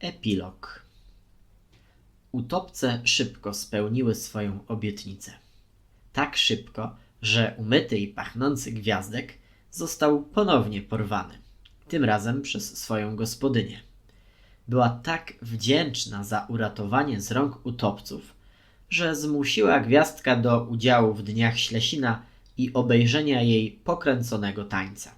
Epilog Utopce szybko spełniły swoją obietnicę. Tak szybko, że umyty i pachnący gwiazdek został ponownie porwany. Tym razem przez swoją gospodynię. Była tak wdzięczna za uratowanie z rąk utopców, że zmusiła gwiazdka do udziału w dniach Ślesina i obejrzenia jej pokręconego tańca.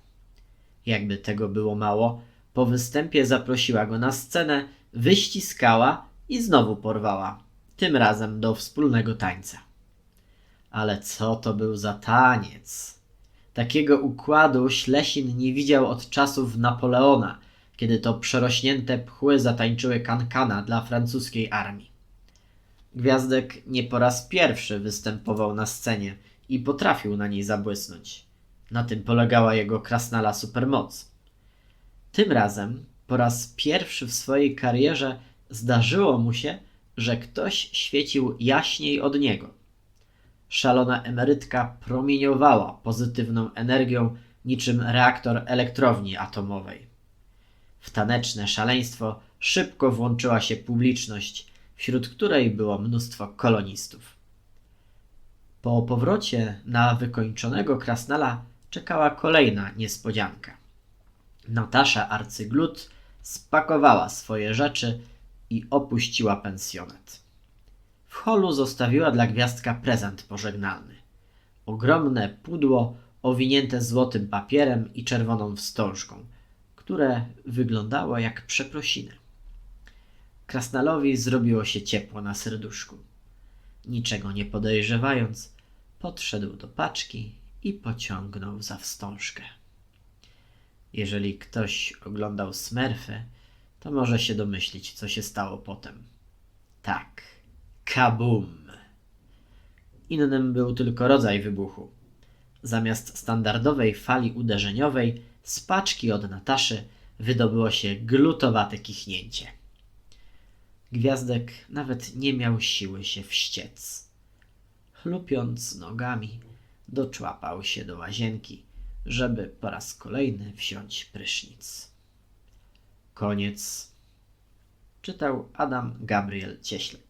Jakby tego było mało, po występie zaprosiła go na scenę, wyściskała i znowu porwała, tym razem do wspólnego tańca. Ale co to był za taniec? Takiego układu Ślesin nie widział od czasów Napoleona, kiedy to przerośnięte pchły zatańczyły kankana dla francuskiej armii. Gwiazdek nie po raz pierwszy występował na scenie i potrafił na niej zabłysnąć. Na tym polegała jego krasnala supermoc. Tym razem, po raz pierwszy w swojej karierze, zdarzyło mu się, że ktoś świecił jaśniej od niego. Szalona emerytka promieniowała pozytywną energią niczym reaktor elektrowni atomowej. W taneczne szaleństwo szybko włączyła się publiczność, wśród której było mnóstwo kolonistów. Po powrocie na wykończonego krasnala czekała kolejna niespodzianka. Natasza Arcyglut spakowała swoje rzeczy i opuściła pensjonet. W holu zostawiła dla gwiazdka prezent pożegnalny. Ogromne pudło owinięte złotym papierem i czerwoną wstążką, które wyglądało jak przeprosiny. Krasnalowi zrobiło się ciepło na serduszku. Niczego nie podejrzewając, podszedł do paczki i pociągnął za wstążkę. Jeżeli ktoś oglądał Smurfy, to może się domyślić, co się stało potem. Tak, kabum! Innym był tylko rodzaj wybuchu. Zamiast standardowej fali uderzeniowej, z paczki od Nataszy wydobyło się glutowate kichnięcie. Gwiazdek nawet nie miał siły się wściec. Chlupiąc nogami, doczłapał się do łazienki, żeby po raz kolejny wziąć prysznic. Koniec. Czytał Adam Gabriel Cieślek.